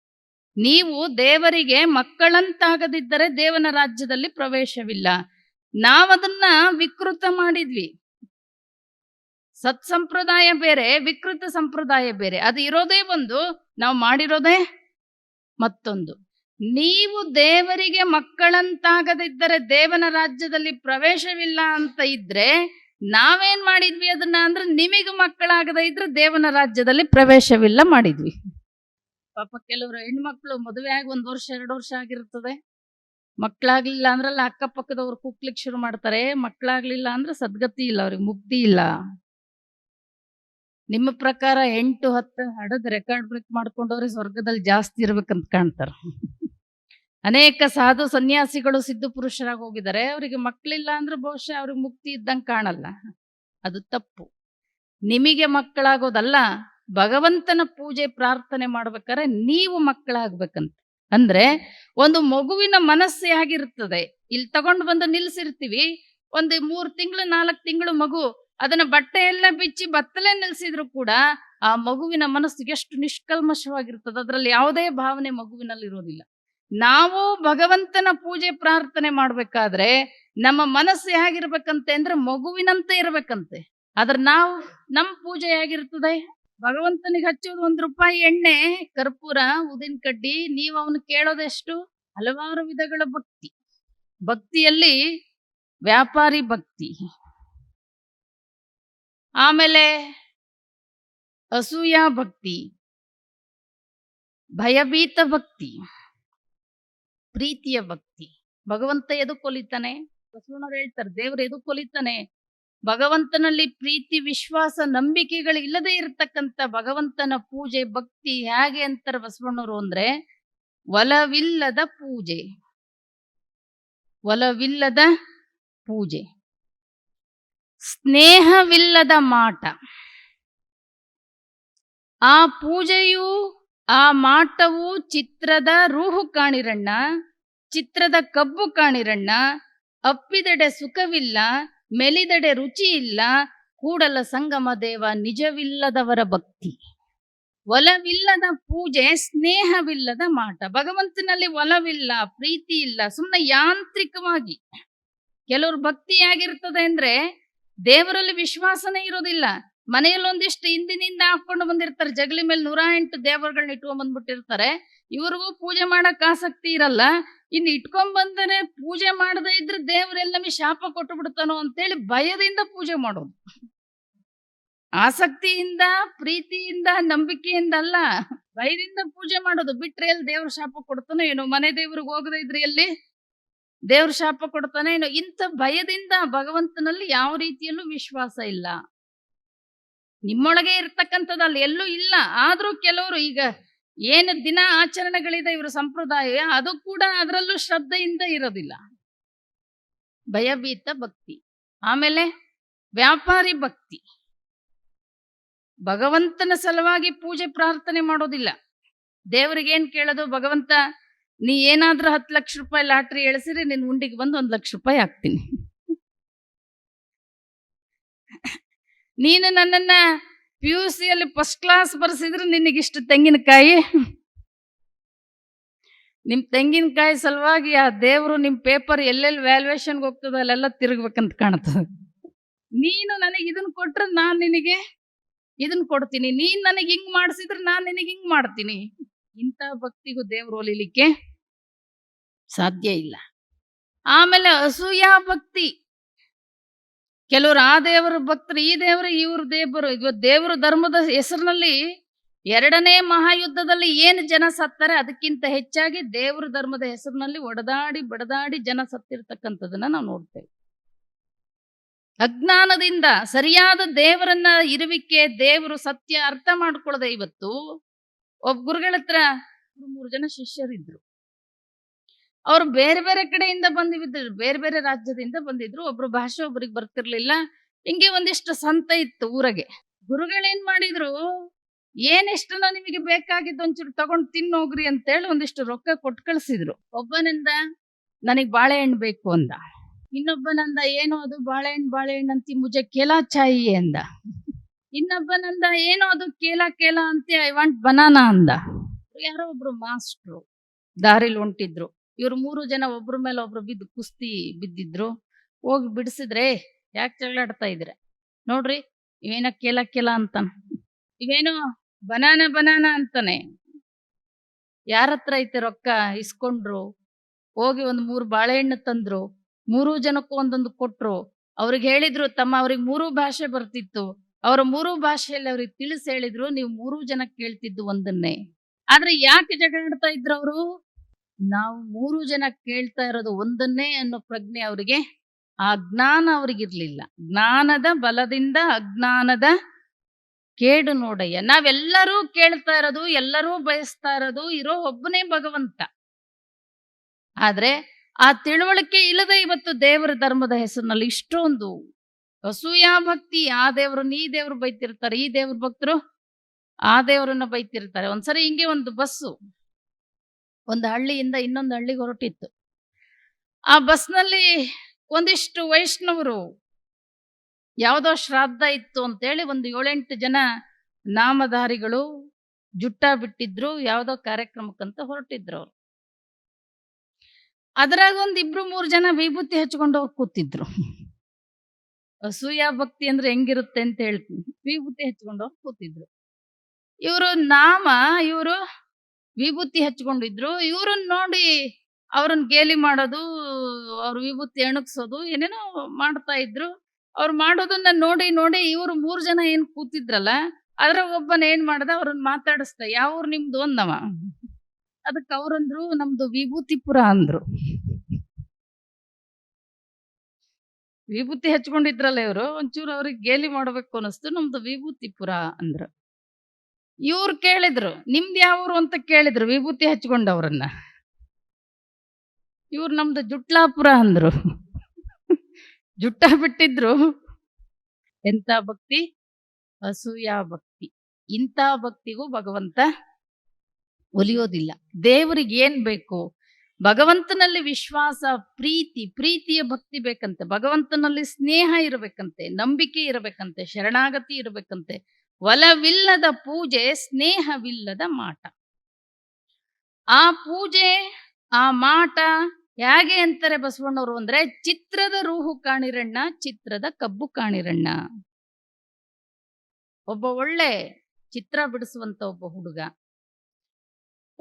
ನೀವು ದೇವರಿಗೆ ಮಕ್ಕಳಂತಾಗದಿದ್ದರೆ ದೇವನ ರಾಜ್ಯದಲ್ಲಿ ಪ್ರವೇಶವಿಲ್ಲ. ನಾವದನ್ನ ವಿಕೃತ ಮಾಡಿದ್ವಿ. ಸತ್ಸಂಪ್ರದಾಯ ಬೇರೆ, ವಿಕೃತ ಸಂಪ್ರದಾಯ ಬೇರೆ. ಅದು ಇರೋದೇ ಒಂದು, ನಾವು ಮಾಡಿರೋದೇ ಮತ್ತೊಂದು. ನೀವು ದೇವರಿಗೆ ಮಕ್ಕಳಂತಾಗದಿದ್ದರೆ ದೇವನ ರಾಜ್ಯದಲ್ಲಿ ಪ್ರವೇಶವಿಲ್ಲ ಅಂತ ಇದ್ರೆ, ನಾವೇನ್ ಮಾಡಿದ್ವಿ ಅದನ್ನ ಅಂದ್ರೆ ನಿಮಗೆ ಮಕ್ಕಳಾಗದ ಇದ್ರೆ ದೇವನ ರಾಜ್ಯದಲ್ಲಿ ಪ್ರವೇಶವಿಲ್ಲ ಮಾಡಿದ್ವಿ. ಪಾಪ ಕೆಲವರು ಹೆಣ್ಮಕ್ಳು ಮದುವೆ ಆಗಿ ಒಂದ್ ವರ್ಷ, ಎರಡು ವರ್ಷ ಆಗಿರ್ತದೆ. ಮಕ್ಕಳಾಗ್ಲಿಲ್ಲ ಅಂದ್ರಲ್ಲ ಅಕ್ಕಪಕ್ಕದವ್ರು ಕುಕ್ಲಿಕ್ ಶುರು ಮಾಡ್ತಾರೆ. ಮಕ್ಕಳಾಗ್ಲಿಲ್ಲ ಅಂದ್ರೆ ಸದ್ಗತಿ ಇಲ್ಲ ಅವ್ರಿಗೆ ಮುಕ್ತಿ ಇಲ್ಲ. ನಿಮ್ಮ ಪ್ರಕಾರ ಎಂಟು ಹತ್ತು ಹಡದ್ ರೆಕಾರ್ಡ್ ಬ್ರೇಕ್ ಮಾಡ್ಕೊಂಡವ್ರೆ ಸ್ವರ್ಗದಲ್ಲಿ ಜಾಸ್ತಿ ಇರ್ಬೇಕಂತ ಕಾಣ್ತಾರ. ಅನೇಕ ಸಾಧು ಸನ್ಯಾಸಿಗಳು ಸಿದ್ಧ ಪುರುಷರಾಗಿ ಹೋಗಿದ್ದಾರೆ. ಅವರಿಗೆ ಮಕ್ಕಳಿಲ್ಲ ಅಂದ್ರೆ ಬಹುಶಃ ಅವ್ರಿಗೆ ಮುಕ್ತಿ ಇದ್ದಂಗೆ ಕಾಣಲ್ಲ. ಅದು ತಪ್ಪು. ನಿಮಗೆ ಮಕ್ಕಳಾಗೋದಲ್ಲ, ಭಗವಂತನ ಪೂಜೆ ಪ್ರಾರ್ಥನೆ ಮಾಡ್ಬೇಕಾದ್ರೆ ನೀವು ಮಕ್ಕಳಾಗ್ಬೇಕಂತ. ಅಂದ್ರೆ ಒಂದು ಮಗುವಿನ ಮನಸ್ಸು ಹೇಗಿರ್ತದೆ ಇಲ್ಲಿ ತಗೊಂಡು ಬಂದು ನಿಲ್ಸಿರ್ತೀವಿ. ಒಂದು ಮೂರು ತಿಂಗಳು, ನಾಲ್ಕು ತಿಂಗಳು ಮಗು ಅದನ್ನ ಬಟ್ಟೆ ಎಲ್ಲ ಬಿಚ್ಚಿ ಬತ್ತಲೆ ನಿಲ್ಸಿದ್ರು ಕೂಡ ಆ ಮಗುವಿನ ಮನಸ್ಸು ಎಷ್ಟು ನಿಷ್ಕಲ್ಮಶವಾಗಿರ್ತದೆ. ಅದರಲ್ಲಿ ಯಾವುದೇ ಭಾವನೆ ಮಗುವಿನಲ್ಲಿ ಇರೋದಿಲ್ಲ. ನಾವು ಭಗವಂತನ ಪೂಜೆ ಪ್ರಾರ್ಥನೆ ಮಾಡ್ಬೇಕಾದ್ರೆ ನಮ್ಮ ಮನಸ್ಸು ಹೇಗಿರ್ಬೇಕಂತೆ ಅಂದ್ರೆ ಮಗುವಿನಂತೆ ಇರ್ಬೇಕಂತೆ. ಆದ್ರೆ ನಾವು ನಮ್ಮ ಪೂಜೆ ಹೇಗಿರ್ತದೆ? ಭಗವಂತನಿಗೆ ಹಚ್ಚೋದು ಒಂದ್ ರೂಪಾಯಿ ಎಣ್ಣೆ, ಕರ್ಪೂರ, ಉದಿನ ಕಡ್ಡಿ, ನೀವು ಅವನು ಕೇಳೋದೆಷ್ಟು? ಹಲವಾರು ವಿಧಗಳ ಭಕ್ತಿ. ಭಕ್ತಿಯಲ್ಲಿ ವ್ಯಾಪಾರಿ ಭಕ್ತಿ. ಆಮೇಲೆ ಅಸೂಯಾ ಭಕ್ತಿ, ಭಯಭೀತ ಭಕ್ತಿ, ಪ್ರೀತಿಯ ಭಕ್ತಿ. ಭಗವಂತ ಎದು ಕೊಲಿತಾನೆ ಬಸವಣ್ಣವ್ರು ಹೇಳ್ತಾರೆ, ದೇವರು ಎದು ಕೊಲಿತಾನೆ ಭಗವಂತನಲ್ಲಿ ಪ್ರೀತಿ, ವಿಶ್ವಾಸ, ನಂಬಿಕೆಗಳು ಇಲ್ಲದೆ ಇರತಕ್ಕಂತ ಭಗವಂತನ ಪೂಜೆ ಭಕ್ತಿ ಹೇಗೆ ಅಂತಾರೆ ಬಸವಣ್ಣರು ಅಂದ್ರೆ, ಒಲವಿಲ್ಲದ ಪೂಜೆ. ಒಲವಿಲ್ಲದ ಪೂಜೆ. ಸ್ನೇಹವಿಲ್ಲದ ಮಾಟ. ಆ ಪೂಜೆಯು, ಆ ಮಾಟವು ಚಿತ್ರದ ರೂಹು ಕಾಣಿರಣ್ಣ, ಚಿತ್ರದ ಕಬ್ಬು ಕಾಣಿರಣ್ಣ, ಅಪ್ಪಿದೆಡೆ ಸುಖವಿಲ್ಲ, ಮೆಲಿದೆಡೆ ರುಚಿ ಇಲ್ಲ ಕೂಡಲ ಸಂಗಮ ದೇವ ನಿಜವಿಲ್ಲದವರ ಭಕ್ತಿ. ಒಲವಿಲ್ಲದ ಪೂಜೆ ಸ್ನೇಹವಿಲ್ಲದ ಮಾಟ. ಭಗವಂತನಲ್ಲಿ ಒಲವಿಲ್ಲ ಪ್ರೀತಿ ಇಲ್ಲ ಸುಮ್ಮನೆ ಯಾಂತ್ರಿಕವಾಗಿ. ಕೆಲವ್ರ ಭಕ್ತಿ ಆಗಿರ್ತದೆ ಅಂದ್ರೆ ದೇವರಲ್ಲಿ ವಿಶ್ವಾಸನೇ ಇರೋದಿಲ್ಲ. ಮನೆಯಲ್ಲಿ ಒಂದಿಷ್ಟು ಹಿಂದಿನಿಂದ ಹಾಕೊಂಡು ಬಂದಿರ್ತಾರೆ. ಜಗಲಿ ಮೇಲೆ ನೂರ ಎಂಟು ದೇವರುಗಳನ್ನ ಇಟ್ಕೊಂಡ್ ಬಂದ್ಬಿಟ್ಟಿರ್ತಾರೆ. ಇವ್ರಿಗೂ ಪೂಜೆ ಮಾಡಕ್ ಆಸಕ್ತಿ ಇರಲ್ಲ. ಇನ್ನು ಇಟ್ಕೊಂಡ್ ಬಂದರೆ ಪೂಜೆ ಮಾಡದೇ ಇದ್ರೆ ದೇವರೆಲ್ಲ ನಮಗೆ ಶಾಪ ಕೊಟ್ಟು ಬಿಡ್ತಾನೋ ಅಂತೇಳಿ ಭಯದಿಂದ ಪೂಜೆ ಮಾಡೋದು. ಆಸಕ್ತಿಯಿಂದ, ಪ್ರೀತಿಯಿಂದ, ನಂಬಿಕೆಯಿಂದ ಅಲ್ಲ. ಭಯದಿಂದ ಪೂಜೆ ಮಾಡೋದು. ಬಿಟ್ರೆ ಎಲ್ಲಿ ದೇವ್ರ ಶಾಪ ಕೊಡ್ತಾನೋ ಏನೋ. ಮನೆ ದೇವ್ರಿಗೆ ಹೋಗದೇ ಇದ್ರೆ ಎಲ್ಲಿ? ದೇವ್ರ ಶಾಪ ಕೊಡ್ತಾನೆ. ಏನೋ ಇಂಥ ಭಯದಿಂದ ಭಗವಂತನಲ್ಲಿ ಯಾವ ರೀತಿಯಲ್ಲೂ ವಿಶ್ವಾಸ ಇಲ್ಲ. ನಿಮ್ಮೊಳಗೆ ಇರ್ತಕ್ಕಂಥದ್ದು ಎಲ್ಲೂ ಇಲ್ಲ. ಆದ್ರೂ ಕೆಲವರು ಈಗ ಏನು ದಿನ ಆಚರಣೆಗಳಿದೆ ಇವರ ಸಂಪ್ರದಾಯ, ಅದು ಕೂಡ ಅದರಲ್ಲೂ ಶ್ರದ್ಧೆಯಿಂದ ಇರೋದಿಲ್ಲ. ಭಯಭೀತ ಭಕ್ತಿ. ಆಮೇಲೆ ವ್ಯಾಪಾರಿ ಭಕ್ತಿ. ಭಗವಂತನ ಸಲುವಾಗಿ ಪೂಜೆ ಪ್ರಾರ್ಥನೆ ಮಾಡೋದಿಲ್ಲ. ದೇವರಿಗೆ ಏನ್ ಕೇಳೋದು, ಭಗವಂತ ನೀ ಏನಾದರೂ ಹತ್ತು ಲಕ್ಷ ರೂಪಾಯಿ ಲಾಟ್ರಿ ಎಳಸಿರಿ ನಿನ್ ಉಂಡಿಗೆ ಬಂದು ಒಂದ್ ಲಕ್ಷ ರೂಪಾಯಿ ಹಾಕ್ತೀನಿ. ನೀನು ನನ್ನನ್ನ ಪಿ ಯು ಸಿಯಲ್ಲಿ ಫಸ್ಟ್ ಕ್ಲಾಸ್ ಬರ್ಸಿದ್ರೆ ನಿನಗಿಷ್ಟು ತೆಂಗಿನಕಾಯಿ? ನಿಮ್ ತೆಂಗಿನಕಾಯಿ ಸಲುವಾಗಿ ಆ ದೇವರು ನಿಮ್ ಪೇಪರ್ ಎಲ್ಲೆಲ್ಲಿ ವ್ಯಾಲ್ಯೂಯೇಷನ್ಗೆ ಹೋಗ್ತದೆ ಅಲ್ಲೆಲ್ಲ ತಿರುಗ್ಬೇಕಂತ ಕಾಣ್ತದೆ ನೀನು ನನಗೆ ಇದನ್ನ ಕೊಟ್ರೆ ನಾನ್ ನಿನಗೆ ಇದನ್ನ ಕೊಡ್ತೀನಿ. ನೀನ್ ನನಗೆ ಹಿಂಗ್ ಮಾಡಿಸಿದ್ರೆ ನಾನ್ ನಿನಗೆ ಹಿಂಗ್ ಮಾಡ್ತೀನಿ. ಇಂಥ ಭಕ್ತಿಗೂ ದೇವ್ರು ಒಲಿಲಿಕ್ಕೆ ಸಾಧ್ಯ ಇಲ್ಲ. ಆಮೇಲೆ ಅಸೂಯಾ ಭಕ್ತಿ. ಕೆಲವರು ಆ ದೇವರ ಭಕ್ತರು, ಈ ದೇವರು, ಇವ್ರ ದೇವರು ಇವತ್ತು ದೇವರು ಧರ್ಮದ ಹೆಸರಿನಲ್ಲಿ ಎರಡನೇ ಮಹಾಯುದ್ಧದಲ್ಲಿ ಏನು ಜನ ಸತ್ತಾರೆ ಅದಕ್ಕಿಂತ ಹೆಚ್ಚಾಗಿ ದೇವರ ಧರ್ಮದ ಹೆಸರಿನಲ್ಲಿ ಒಡೆದಾಡಿ ಬಡದಾಡಿ ಜನ ಸತ್ತಿರ್ತಕ್ಕಂಥದನ್ನ ನಾವು ನೋಡ್ತೇವೆ. ಅಜ್ಞಾನದಿಂದ ಸರಿಯಾದ ದೇವರನ್ನ ಇರುವಿಕೆ, ದೇವರು ಸತ್ಯ ಅರ್ಥ ಮಾಡ್ಕೊಳ್ಳದೆ ಇವತ್ತು ಒಬ್ಬ ಗುರುಗಳ ಹತ್ರ ಮೂರು ಜನ ಶಿಷ್ಯರಿದ್ರು. ಅವ್ರು ಬೇರೆ ಬೇರೆ ಕಡೆಯಿಂದ ಬಂದಿದ್ರು, ಬೇರೆ ಬೇರೆ ರಾಜ್ಯದಿಂದ ಬಂದಿದ್ರು. ಒಬ್ರು ಭಾಷೆ ಒಬ್ರಿಗೆ ಬರ್ತಿರ್ಲಿಲ್ಲ. ಹಿಂಗೆ ಒಂದಿಷ್ಟು ಸಂತ ಇತ್ತು ಊರಗೆ. ಗುರುಗಳೇನ್ ಮಾಡಿದ್ರು ಏನೆಷ್ಟನ ನಿಮಗೆ ಬೇಕಾಗಿದ್ದು ಒಂಚೂರು ತಗೊಂಡ್ ತಿನ್ನೋಗ್ರಿ ಅಂತೇಳಿ ಒಂದಿಷ್ಟು ರೊಕ್ಕ ಕೊಟ್ಟು ಕಳ್ಸಿದ್ರು. ಒಬ್ಬನಿಂದ, ನನಗ್ ಬಾಳೆಹಣ್ಣು ಬೇಕು ಅಂದ. ಇನ್ನೊಬ್ಬನಂದ, ಏನೋ ಅದು ಬಾಳೆಹಣ್ಣು ಬಾಳೆಹಣ್ಣು ಅಂತಿ ಮುಜೆ ಕೆಲ ಚಾಯಿ ಅಂದ. ಇನ್ನೊಬ್ಬನಂದ ಏನೋ ಅದು ಕೇಲ ಕೇಲ ಅಂತ, ಐ ವಾಂಟ್ ಬನಾನಾ ಅಂದ. ಯಾರೋ ಒಬ್ರು ಮಾಸ್ಟ್ರು, ದಾರಿಲಿ ಹೊಂಟಿದ್ರು. ಇವ್ರು ಮೂರು ಜನ ಒಬ್ರ ಮೇಲೆ ಒಬ್ರು ಬಿದ್ದು ಕುಸ್ತಿ ಬಿದ್ದಿದ್ರು. ಹೋಗಿ ಬಿಡಿಸಿದ್ರೆ ಯಾಕೆ ಜಗಳಾಡ್ತಾ ಇದ್ರೆ ನೋಡ್ರಿ, ಇವೇನ ಕೇಲ ಕೇಲ ಅಂತಾನ. ಇವೇನೋ ಬನಾನ ಬನಾನ ಅಂತಾನೆ. ಯಾರ ಹತ್ರ ಐತೆ ರೊಕ್ಕ ಇಸ್ಕೊಂಡ್ರು? ಹೋಗಿ ಒಂದು ಮೂರು ಬಾಳೆಹಣ್ಣು ತಂದ್ರು. ಮೂರು ಜನಕ್ಕೂ ಒಂದೊಂದು ಕೊಟ್ರು. ಅವ್ರಿಗೆ ಹೇಳಿದ್ರು, ತಮ್ಮ ಅವ್ರಿಗೆ ಮೂರು ಭಾಷೆ ಬರ್ತಿತ್ತು. ಅವರ ಮೂರು ಭಾಷೆಯಲ್ಲಿ ಅವ್ರಿಗೆ ತಿಳಿಸಿ ಹೇಳಿದ್ರು, ನೀವು ಮೂರು ಜನ ಕೇಳ್ತಿದ್ದು ಒಂದನ್ನೇ. ಆದ್ರೆ ಯಾಕೆ ಜಗಳಾಡ್ತಾ ಇದ್ರು ಅವರು? ನಾವು ಮೂರು ಜನ ಕೇಳ್ತಾ ಇರೋದು ಒಂದನ್ನೇ ಅನ್ನೋ ಪ್ರಜ್ಞೆ ಅವರಿಗೆ ಆ ಜ್ಞಾನ ಅವ್ರಿಗಿರ್ಲಿಲ್ಲ ಜ್ಞಾನದ ಬಲದಿಂದ ಅಜ್ಞಾನದ ಕೇಡು ನೋಡಯ್ಯ. ನಾವೆಲ್ಲರೂ ಕೇಳ್ತಾ ಇರೋದು, ಎಲ್ಲರೂ ಬಯಸ್ತಾ ಇರೋದು ಇರೋ ಒಬ್ಬನೇ ಭಗವಂತ. ಆದ್ರೆ ಆ ತಿಳುವಳಿಕೆ ಇಲ್ಲದೆ ಇವತ್ತು ದೇವರ ಧರ್ಮದ ಹೆಸರಿನಲ್ಲಿ ಇಷ್ಟೊಂದು ಅಸೂಯ ಭಕ್ತಿ, ಆ ದೇವ್ರನ್ನ ನೀ ದೇವ್ರು ಬೈತಿರ್ತಾರೆ, ಈ ದೇವ್ರ ಭಕ್ತರು ಆ ದೇವರನ್ನ ಬೈತಿರ್ತಾರೆ. ಒಂದ್ಸರಿ ಹಿಂಗೆ ಒಂದು ಬಸ್ಸು, ಒಂದು ಹಳ್ಳಿಯಿಂದ ಇನ್ನೊಂದು ಹಳ್ಳಿಗೆ ಹೊರಟಿತ್ತು. ಆ ಬಸ್ನಲ್ಲಿ ಒಂದಿಷ್ಟು ವೈಷ್ಣವರು ಯಾವುದೋ ಶ್ರಾದ್ದ ಇತ್ತು ಅಂತೇಳಿ ಒಂದು ಏಳೆಂಟು ಜನ ನಾಮಧಾರಿಗಳು ಜುಟ್ಟ ಬಿಟ್ಟಿದ್ರು, ಯಾವುದೋ ಕಾರ್ಯಕ್ರಮಕ್ಕಂತ ಹೊರಟಿದ್ರು ಅವ್ರು. ಅದ್ರಾಗ ಒಂದ್ ಇಬ್ರು ಮೂರು ಜನ ವಿಭೂತಿ ಹಚ್ಕೊಂಡು ಕೂತಿದ್ರು. ಅಸೂಯ ಭಕ್ತಿ ಅಂದ್ರೆ ಹೆಂಗಿರುತ್ತೆ ಅಂತ ಹೇಳ್ತೀನಿ. ವಿಭೂತಿ ಹಚ್ಕೊಂಡು ಕೂತಿದ್ರು. ಇವರು ನಾಮ, ಇವರು ವಿಭೂತಿ ಹಚ್ಕೊಂಡಿದ್ರು. ಇವ್ರನ್ನ ನೋಡಿ ಅವ್ರನ್ನ ಗೇಲಿ ಮಾಡೋದು, ಅವ್ರ ವಿಭೂತಿ ಎಣಗ್ಸೋದು, ಏನೇನೋ ಮಾಡ್ತಾ ಇದ್ರು. ಅವ್ರು ಮಾಡೋದನ್ನ ನೋಡಿ ನೋಡಿ ಇವ್ರು ಮೂರ್ ಜನ ಏನ್ ಕೂತಿದ್ರಲ್ಲ, ಅದ್ರ ಒಬ್ಬನ ಏನ್ ಮಾಡ್ದ, ಅವ್ರನ್ನ ಮಾತಾಡಿಸ್ದ ಯಾವ ನಿಮ್ದು? ಒಂದವ ಅದಕ್ಕೆ ಅವ್ರಂದ್ರು, ನಮ್ದು ವಿಭೂತಿಪುರ ಅಂದ್ರು. ವಿಭೂತಿ ಹಚ್ಕೊಂಡಿದ್ರಲ್ಲ ಇವರು, ಒಂಚೂರು ಅವ್ರಿಗೆ ಗೇಲಿ ಮಾಡ್ಬೇಕು ಅನಿಸ್ತು ನಮ್ದು ವಿಭೂತಿಪುರ ಅಂದ್ರು. ಇವ್ರು ಕೇಳಿದ್ರು, ನಿಮ್ದು ಯಾವ್ರು ಅಂತ ಕೇಳಿದ್ರು, ವಿಭೂತಿ ಹಚ್ಕೊಂಡವ್ರನ್ನ? ಇವ್ರು ನಮ್ದು ಜುಟ್ಲಾಪುರ ಅಂದ್ರು. ಜುಟ್ಟ ಬಿಟ್ಟಿದ್ರು. ಎಂತ ಭಕ್ತಿ? ಅಸೂಯ ಭಕ್ತಿ. ಇಂಥ ಭಕ್ತಿಗೂ ಭಗವಂತ ಒಲಿಯೋದಿಲ್ಲ. ದೇವರಿಗೆ ಏನ್ ಬೇಕು? ಭಗವಂತನಲ್ಲಿ ವಿಶ್ವಾಸ, ಪ್ರೀತಿ, ಪ್ರೀತಿಯ ಭಕ್ತಿ ಬೇಕಂತೆ, ಭಗವಂತನಲ್ಲಿ ಸ್ನೇಹ ಇರಬೇಕಂತೆ, ನಂಬಿಕೆ ಇರಬೇಕಂತೆ, ಶರಣಾಗತಿ ಇರಬೇಕಂತೆ, ಒಲವಿಲ್ಲದ ಪೂಜೆ ಸ್ನೇಹವಿಲ್ಲದ ಮಾಟ. ಆ ಪೂಜೆ, ಆ ಮಾಟ ಹೇಗೆ ಅಂತಾರೆ ಬಸವಣ್ಣವರು ಅಂದ್ರೆ ಚಿತ್ರದ ರೂಹು ಕಾಣಿರಣ್ಣ, ಚಿತ್ರದ ಕಬ್ಬು ಕಾಣಿರಣ್ಣ. ಒಬ್ಬ ಒಳ್ಳೆ ಚಿತ್ರ ಬಿಡಿಸುವಂತ ಒಬ್ಬ ಹುಡುಗ.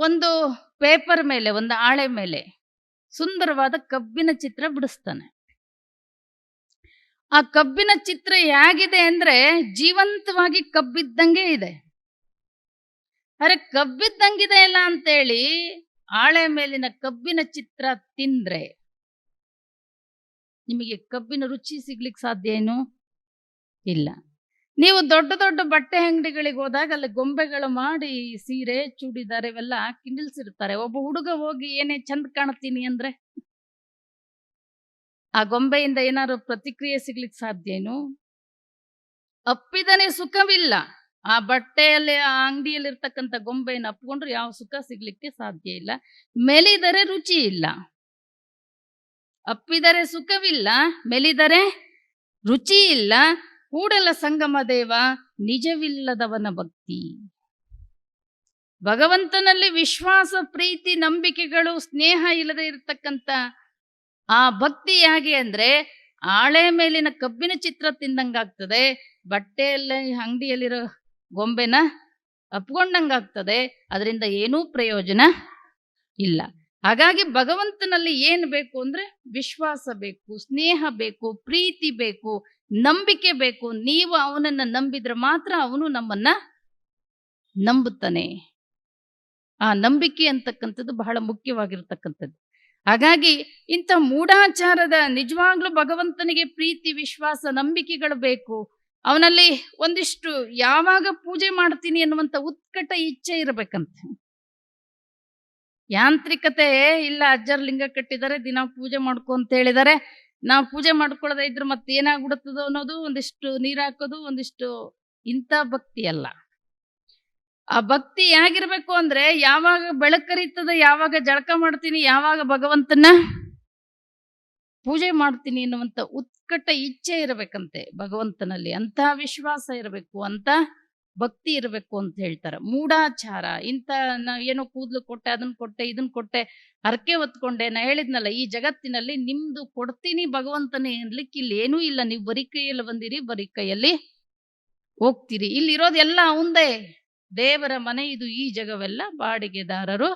ಒಂದು ಪೇಪರ್ ಮೇಲೆ, ಒಂದು ಆಳೆ ಮೇಲೆ ಸುಂದರವಾದ ಕಬ್ಬಿನ ಚಿತ್ರ ಬಿಡಿಸ್ತಾನೆ. ಆ ಕಬ್ಬಿನ ಚಿತ್ರ ಹೇಗಿದೆ ಅಂದ್ರೆ ಜೀವಂತವಾಗಿ ಕಬ್ಬಿದ್ದಂಗೆ ಇದೆ. ಅರೆ ಕಬ್ಬಿದ್ದಂಗಿದೆ ಇಲ್ಲ ಅಂತೇಳಿ ಆಳೆ ಮೇಲಿನ ಕಬ್ಬಿನ ಚಿತ್ರ ತಿಂದ್ರೆ ನಿಮಗೆ ಕಬ್ಬಿನ ರುಚಿ ಸಿಗ್ಲಿಕ್ಕೆ ಸಾಧ್ಯ ಏನು? ಇಲ್ಲ. ನೀವು ದೊಡ್ಡ ದೊಡ್ಡ ಬಟ್ಟೆ ಅಂಗಡಿಗಳಿಗೆ ಹೋದಾಗ ಅಲ್ಲಿ ಗೊಂಬೆಗಳು ಮಾಡಿ ಸೀರೆ, ಚೂಡಿದಾರ ಇವೆಲ್ಲ ಹಾಕಿ ನಿಲ್ಸಿರ್ತಾರೆ. ಒಬ್ಬ ಹುಡುಗ ಹೋಗಿ ಏನೇ ಚಂದ ಕಾಣ್ತೀನಿ ಅಂದ್ರೆ? ಆ ಗೊಂಬೆಯಿಂದ ಏನಾದ್ರು ಪ್ರತಿಕ್ರಿಯೆ ಸಿಗ್ಲಿಕ್ಕೆ ಸಾಧ್ಯ ಏನು? ಅಪ್ಪಿದನೇ ಸುಖವಿಲ್ಲ. ಆ ಬಟ್ಟೆಯಲ್ಲಿ, ಆ ಅಂಗಡಿಯಲ್ಲಿ ಇರ್ತಕ್ಕಂಥ ಗೊಂಬೆಯನ್ನು ಅಪ್ಕೊಂಡ್ರೆ ಯಾವ ಸುಖ ಸಿಗ್ಲಿಕ್ಕೆ ಸಾಧ್ಯ ಇಲ್ಲ. ಮೆಲಿದರೆ ರುಚಿ ಇಲ್ಲ. ಅಪ್ಪಿದರೆ ಸುಖವಿಲ್ಲ, ಮೆಲಿದರೆ ರುಚಿ ಇಲ್ಲ. ಕೂಡಲ ಸಂಗಮ ದೇವ, ನಿಜವಿಲ್ಲದವನ ಭಕ್ತಿ. ಭಗವಂತನಲ್ಲಿ ವಿಶ್ವಾಸ, ಪ್ರೀತಿ, ನಂಬಿಕೆಗಳು, ಸ್ನೇಹ ಇಲ್ಲದೆ ಇರತಕ್ಕಂತ ಆ ಭಕ್ತಿ ಹೇಗೆ ಅಂದ್ರೆ ಆಳೆ ಮೇಲಿನ ಕಬ್ಬಿನ ಚಿತ್ರ ತಿಂದಂಗಾಗ್ತದೆ, ಬಟ್ಟೆಯಲ್ಲಿ ಅಂಗಡಿಯಲ್ಲಿರೋ ಗೊಂಬೆನ ಅಪ್ಕೊಂಡಂಗಾಗ್ತದೆ, ಅದರಿಂದ ಏನೂ ಪ್ರಯೋಜನ ಇಲ್ಲ. ಹಾಗಾಗಿ ಭಗವಂತನಲ್ಲಿ ಏನು ಬೇಕು ಅಂದ್ರೆ ವಿಶ್ವಾಸ ಬೇಕು, ಸ್ನೇಹ ಬೇಕು, ಪ್ರೀತಿ ಬೇಕು, ನಂಬಿಕೆ ಬೇಕು. ನೀವು ಅವನನ್ನ ನಂಬಿದ್ರೆ ಮಾತ್ರ ಅವನು ನಮ್ಮನ್ನ ನಂಬುತ್ತಾನೆ. ಆ ನಂಬಿಕೆ ಅಂತಕ್ಕಂಥದ್ದು ಬಹಳ ಮುಖ್ಯವಾಗಿರ್ತಕ್ಕಂಥದ್ದು. ಹಾಗಾಗಿ ಇಂಥ ಮೂಢಾಚಾರದ ನಿಜವಾಗ್ಲೂ ಭಗವಂತನಿಗೆ ಪ್ರೀತಿ, ವಿಶ್ವಾಸ, ನಂಬಿಕೆಗಳು ಬೇಕು. ಅವನಲ್ಲಿ ಒಂದಿಷ್ಟು ಯಾವಾಗ ಪೂಜೆ ಮಾಡ್ತೀನಿ ಅನ್ನುವಂಥ ಉತ್ಕಟ ಇಚ್ಛೆ ಇರಬೇಕಂತೆ. ಯಾಂತ್ರಿಕತೆ ಇಲ್ಲ, ಅಜ್ಜರ್ ಲಿಂಗ ಕಟ್ಟಿದ್ದಾರೆ, ದಿನ ಪೂಜೆ ಮಾಡ್ಕೊ ಅಂತ ಹೇಳಿದ್ದಾರೆ. ನಾವು ಪೂಜೆ ಮಾಡ್ಕೊಳ್ಳದೆ ಇದ್ರೆ ಮತ್ತೆ ಏನಾಗ್ಬಿಡುತ್ತದೋ ಅನ್ನೋದು ಒಂದಿಷ್ಟು ನೀರು ಹಾಕೋದು, ಒಂದಿಷ್ಟು ಇಂಥ ಭಕ್ತಿ ಅಲ್ಲ. ಆ ಭಕ್ತಿ ಹೇಗಿರ್ಬೇಕು ಅಂದ್ರೆ ಯಾವಾಗ ಬೆಳಕರಿತದ ಯಾವಾಗ ಜಳಕ ಮಾಡ್ತೀನಿ, ಯಾವಾಗ ಭಗವಂತನ ಪೂಜೆ ಮಾಡ್ತೀನಿ ಎನ್ನುವಂತ ಉತ್ಕಟ ಇಚ್ಛೆ ಇರಬೇಕಂತೆ ಭಗವಂತನಲ್ಲಿ. ಅಂತ ವಿಶ್ವಾಸ ಇರಬೇಕು ಅಂತ ಭಕ್ತಿ ಇರಬೇಕು ಅಂತ ಹೇಳ್ತಾರೆ. ಮೂಢಾಚಾರ ಇಂಥ ನಾ ಏನೋ ಕೂದಲು ಕೊಟ್ಟೆ ಅದನ್ನ ಕೊಟ್ಟೆ ಇದನ್ನ ಕೊಟ್ಟೆ, ಹರಕೆ ಹೊತ್ಕೊಂಡೆ, ನಾ ಹೇಳಿದ್ನಲ್ಲ ಈ ಜಗತ್ತಿನಲ್ಲಿ ನಿಮ್ದು ಕೊಡ್ತೀನಿ ಭಗವಂತನೇ ಅನ್ಲಿಕ್ಕೆ ಇಲ್ಲಿ ಏನೂ ಇಲ್ಲ. ನೀವು ಬರೀ ಕೈಯಲ್ಲಿ ಬಂದಿರಿ, ಬರೀ ಕೈಯಲ್ಲಿ ಹೋಗ್ತೀರಿ. ಇಲ್ಲಿರೋದೆಲ್ಲ ಅವಂದೇ ದೇವರ ಮನೆ ಇದು ಈ ಜಗವೆಲ್ಲ. ಬಾಡಿಗೆದಾರರು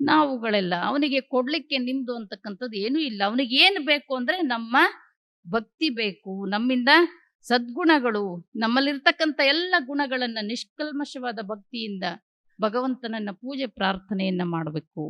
ನಾವುಗಳೆಲ್ಲ. ಅವನಿಗೆ ಕೊಡ್ಲಿಕ್ಕೆ ನಿಮ್ದು ಅಂತಕ್ಕಂಥದ್ದು ಏನೂ ಇಲ್ಲ. ಅವನಿಗೆ ಏನು ಬೇಕು ಅಂದ್ರೆ ನಮ್ಮ ಭಕ್ತಿ ಬೇಕು. ನಮ್ಮಿಂದ ಸದ್ಗುಣಗಳು ನಮ್ಮಲ್ಲಿರ್ತಕ್ಕಂಥ ಎಲ್ಲ ಗುಣಗಳನ್ನು ನಿಷ್ಕಲ್ಮಶವಾದ ಭಕ್ತಿಯಿಂದ ಭಗವಂತನನ್ನ ಪೂಜೆ ಪ್ರಾರ್ಥನೆಯನ್ನ ಮಾಡಬೇಕು.